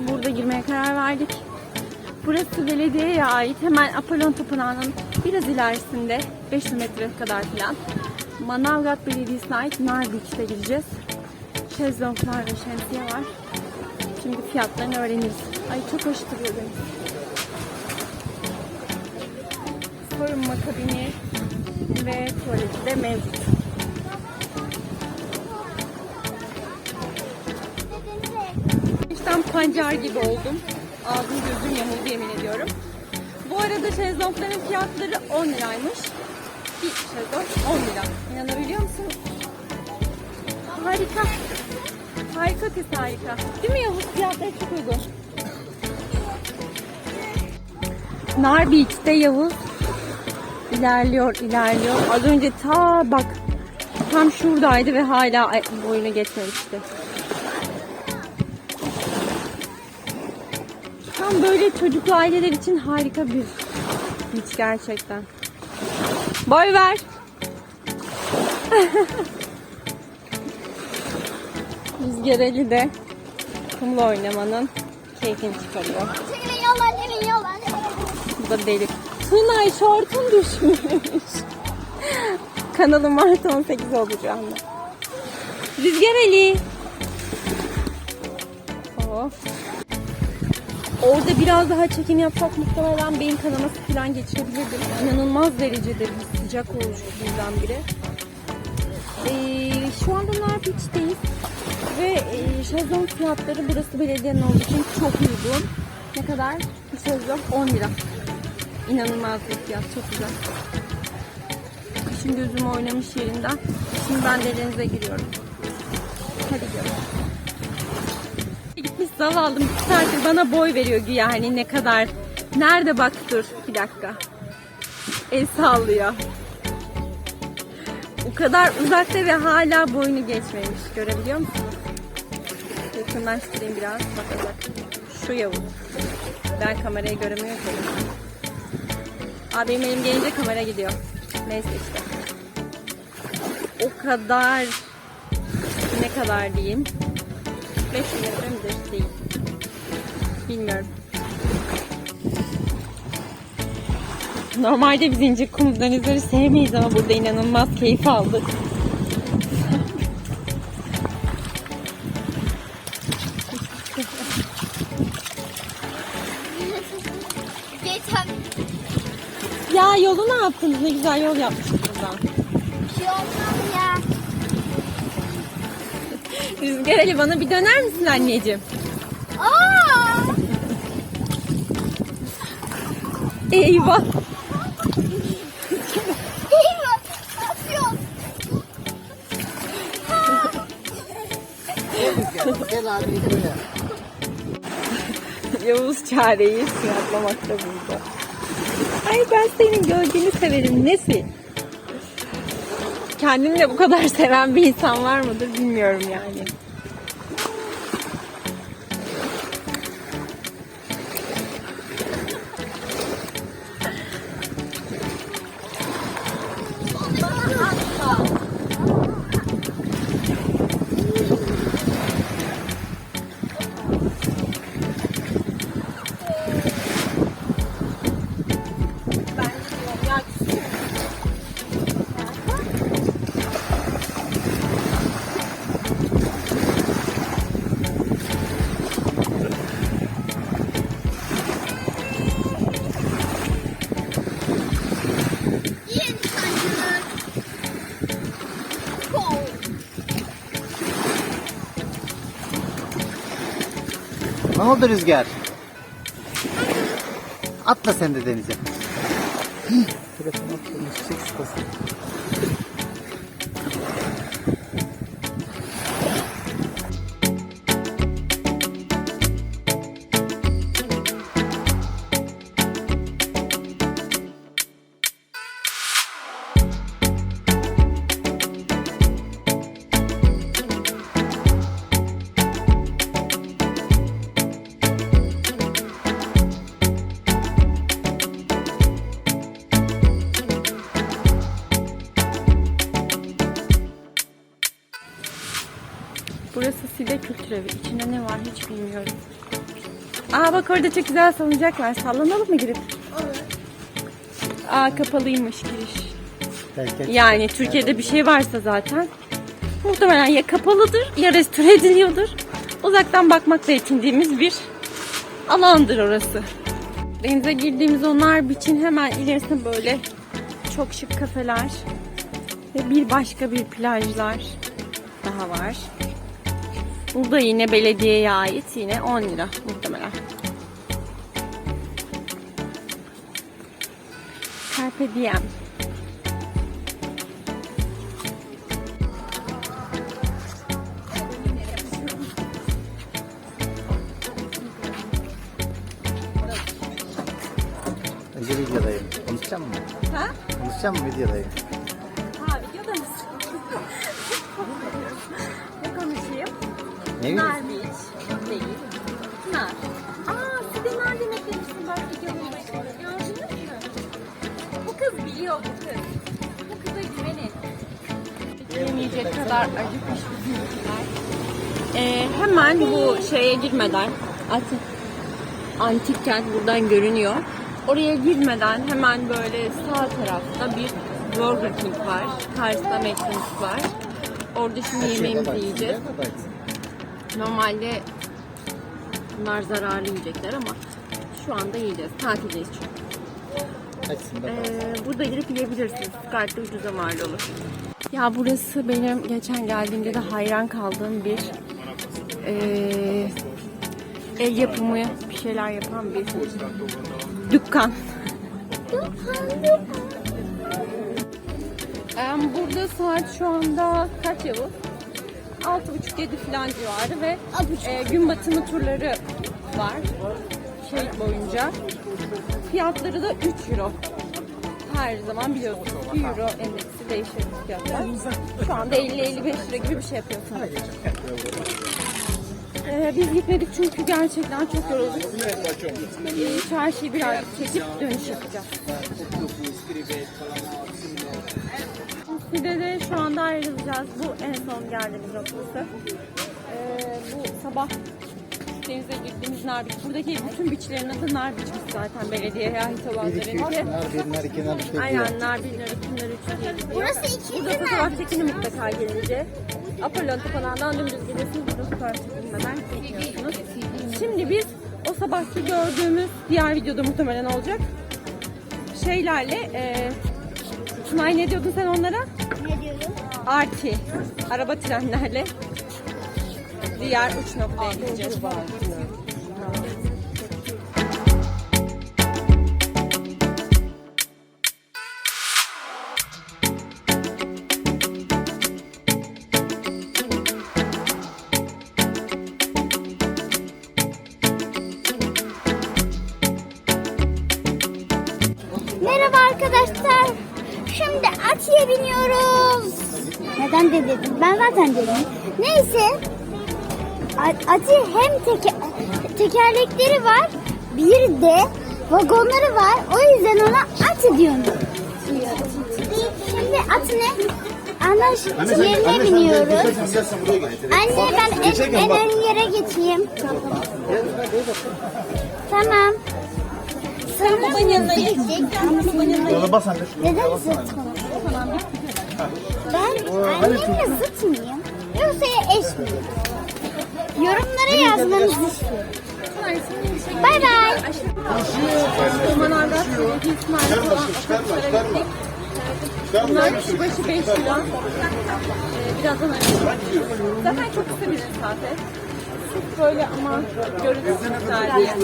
Burada girmeye karar verdik. Burası belediyeye ait. Hemen Apollon Tapınağı'nın biraz ilerisinde 500 metre kadar falan. Manavgat Belediyesi'ne ait Nar Beach'te gireceğiz. Şezlonglar ve şemsiye var. Şimdi fiyatlarını öğreniriz. Ay çok hoş duruyor deniz. Korunma kabini ve tuvaleti de mevcut. Pancar gibi oldum. Ağzım gözüm yamuldu yemin ediyorum. Bu arada şezlongların fiyatları 10 liraymış. Bir şezlong 10 lira. İnanabiliyor musun? Harika. Harika kız harika. Değil mi Yavuz? Fiyatları çok uygun. Nar Beach'te Yavuz ilerliyor, ilerliyor. Az önce ta bak tam şuradaydı ve hala boyunu geçmemişti. Tam böyle çocuklu aileler için harika bir beach gerçekten. Boy ver. Rüzgar Ali de kumla oynamanın keyfini çıkarıyor. Çekilin yollar. Bu da deli. Tunay şortun düşmüş. Kanalım Mart 18 oldu şu anda. Rüzgar Ali. Oh. Orada biraz daha çekim yapsak muhtemelen beyin kanaması falan geçirebilirdim. İnanılmaz derecede bir sıcak oluştu birdenbire. Ee, şu anda Narpiç'teyiz. Ve e, şezlong fiyatları burası belediyenin olduğu için çok uygun. Ne kadar? Bir şezlong 10 lira. İnanılmaz bir fiyat. Çok güzel. Kışın gözüm oynamış yerinden. Şimdi ben de denize giriyorum. Hadi gidelim. Zavallım. Bir saattir bana boy veriyor güya hani ne kadar. Nerede bak dur. Bir dakika. El sallıyor. O kadar uzakta ve hala boynu geçmemiş. Görebiliyor musunuz? Yakınlaştırayım biraz. Bak bak. Şu Yavuz. Ben kamerayı göremiyorum ki. Abi benim gelince kamera gidiyor. Neyse işte. O kadar ne kadar diyeyim. 5 metre midir? Değil. Bilmiyorum. Normalde biz ince kum denizleri sevmeyiz ama burada inanılmaz keyif aldık. Ya yolu ne yaptınız? Ne güzel yol yapmışsınız buradan. bir şey olmaz ya. Rüzgar Ali bana bir döner misin anneciğim? Aa! Eyvah. Eyvah! Ne yapıyorsun? Gel abi böyle. Yavuz çareyi fiyatlamakta buldu. Ay ben senin gölgeni severim. Nesi? Kendini de bu kadar seven bir insan var mıdır bilmiyorum yani. Oldu Rüzgar? Atla sen de denize. Aa bak orada çok güzel salıncak var. Sallanalım mı girip? Aa kapalıymış giriş. Belki Yani Türkiye'de bir şey varsa zaten muhtemelen ya kapalıdır ya restore ediliyordur. Uzaktan bakmakla yetindiğimiz bir alandır orası. Denize girdiğimiz onlar için hemen ilerisinde böyle çok şık kafeler ve bir başka bir plajlar daha var. Bu da yine belediyeye ait yine 10 lira muhtemelen. Carpe diem. videodayım. Konuşacak mısın? Ha? Konuşacak mısın videodayım? Ne Nar Beach değil. Nar. Aa size nar demek demiştim bak videonun başında. Gördünüz mü? Bu kız biliyor bu kız. Bu kıza güvenin. Yemeyecek kadar acıkmış bizimkiler. Ee, hemen bu şeye girmeden artık antik kent buradan görünüyor. Oraya girmeden hemen böyle sağ tarafta bir Burger King var. Karşısında McDonald's var. Orada şimdi yemeğimizi yiyeceğiz. Normalde bunlar zararlı yiyecekler ama şu anda yiyeceğiz. Tatildeyiz çünkü. Açsın. Ee, burada girip yiyebilirsiniz. Gayet de ucuza mal olur. Ya burası benim geçen geldiğimde de hayran kaldığım bir ee, el yapımı bir şeyler yapan bir dükkan. Burada saat şu anda kaç Yavuz? 6.30-7 falan civarı ve e, gün batımı turları var şey boyunca. Fiyatları da 3 euro. Her zaman biliyorsunuz 1 euro endeksi değişir fiyatlar. Şu anda 50-55 lira gibi bir şey yapıyorsunuz. Ee, biz gitmedik çünkü gerçekten çok yorulduk. Ee, çarşıyı birazcık çekip dönüş yapacağız. Side'de de şu anda ayrılacağız. Bu en son geldiğimiz noktası. Ee, bu sabah denize girdiğimiz Narbiç. Buradaki bütün biçlerin adı Narbiç'miş zaten belediyeye ait 1 2 olanların. 3 nar 1 nar 2 nar 3 diye. Aynen 3 diye gidiyor. Burası ikinci Burada fotoğraf çekini mutlaka gelince. Apollon tapınağından dümdüz gidiyorsunuz. Burada fotoğraf çekilmeden çekiyorsunuz. Şimdi biz o sabahki gördüğümüz diğer videoda muhtemelen olacak. Şeylerle e, Tunay ne diyordun sen onlara? Ne diyorum? Arti. Araba trenlerle diğer uç noktaya gideceğiz. Şimdi Atiye biniyoruz. Neden de dedim? Ben zaten dedim. Neyse. A- Ati hem teke- tekerlekleri var, bir de vagonları var. O yüzden ona Ati diyorum. Şimdi Ati ne? Anaş yerine biniyoruz. Anne ben en, en ön yere geçeyim. Tamam. Sen babanın yanına geç. Yola bas anne. Neden zıt Ben annemle zıt mıyım? Yoksa eş miyim? Yorumlara yazmanızı istiyorum. Bay bay. Romanarda Trilgi İsmail'e falan otobüslere gittik. Bunlar kişi başı 5 lira. Ee, birazdan açalım. Zaten çok kısa bir mesafe. Sırf böyle ama görüntüsü güzel diye.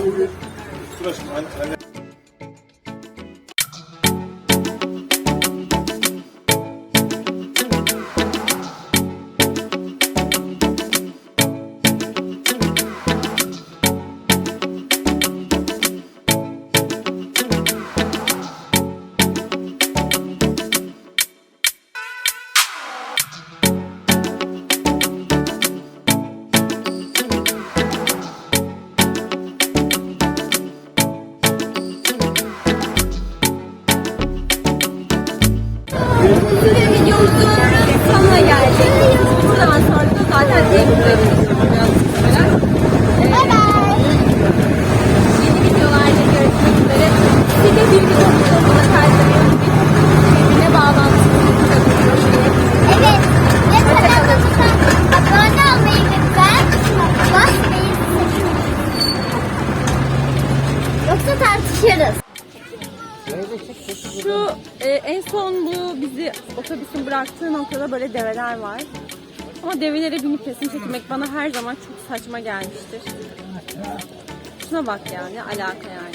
Bıraktığı noktada böyle develer var. Ama develere binip resim çekmek bana her zaman çok saçma gelmiştir. Şuna bak ya ne alaka yani.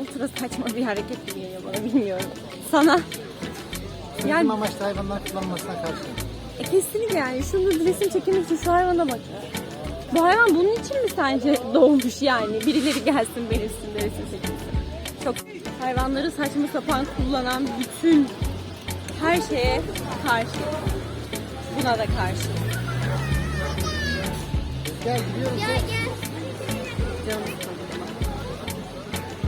Ultra saçma bir hareket gibi geliyor bana bilmiyorum. Sana Yani- amaçlı hayvanlar kullanılmasına karşı. e kesinlikle yani şunu resim çekmek için şu hayvana bak. Bu hayvan bunun için mi sence doğmuş yani? Birileri gelsin belirsin de resim çekilsin. Çok hayvanları saçma sapan kullanan bütün her şeye karşı. Buna da karşı. Gel gidiyoruz. Gel gel. Canım.